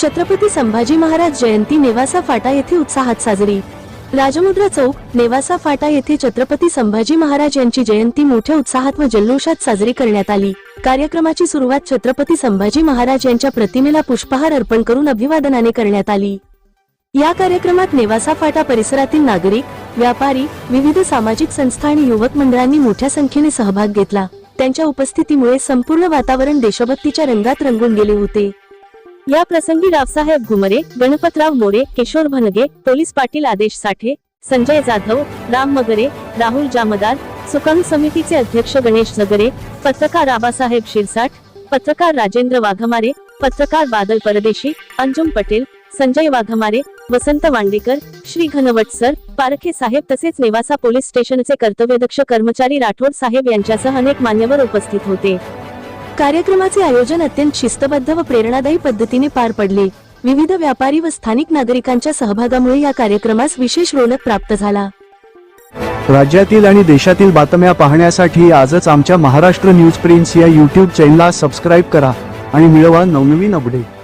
छत्रपती संभाजी महाराज जयंती नेवासा फाटा येथे उत्साहात साजरी. राजमुद्रा चौक नेवासा फाटा येथे छत्रपती संभाजी महाराज यांची जयंती मोठ्या उत्साहात व जल्लोषात साजरी करण्यात आली. कार्यक्रमाची सुरुवात छत्रपती संभाजी महाराज यांच्या प्रतिमेला पुष्पहार अर्पण करून अभिवादनाने करण्यात आली. या कार्यक्रमात नेवासा फाटा परिसरातील नागरिक व्यापारी विविध सामाजिक संस्था आणि युवक मंडळांनी मोठ्या संख्येने सहभाग घेतला. त्यांच्या उपस्थितीमुळे संपूर्ण वातावरण देशभक्तीच्या रंगात रंगून गेले होते. या प्रसंगी रावसाहेब घुमरे गणपतराव मोरे किशोर भनगे पोलीस पाटील आदेश साठे संजय जाधव राम मगरे राहुल जामदार सुकाणू समितीचे अध्यक्ष गणेश जगरे पत्रकार आबासाहेब शिरसाट पत्रकार राजेंद्र वाघमारे पत्रकार बादल परदेशी अंजुम पटेल संजय वाघमारे वसंत वांडेकर श्री घनवट सर पारखे साहेब तसेच नेवासा पोलीस स्टेशनचे कर्तव्यदक्ष कर्मचारी राठोड साहेब यांच्यासह अनेक मान्यवर उपस्थित होते. कार्यक्रमाचे आयोजन अत्यंत शिस्तबद्ध व प्रेरणादायी पद्धतीने पार पडले. विविध व्यापारी व स्थानिक नागरिकांच्या सहभागामुळे या कार्यक्रमास विशेष रोनक प्राप्त झाला. राज्यातील आणि देशातील बातम्या पाहण्यासाठी आजच आमच्या महाराष्ट्र न्यूज प्रिन्स या यूट्यूब चॅनलला सबस्क्राईब करा आणि मिळवा नवनवीन अपडेट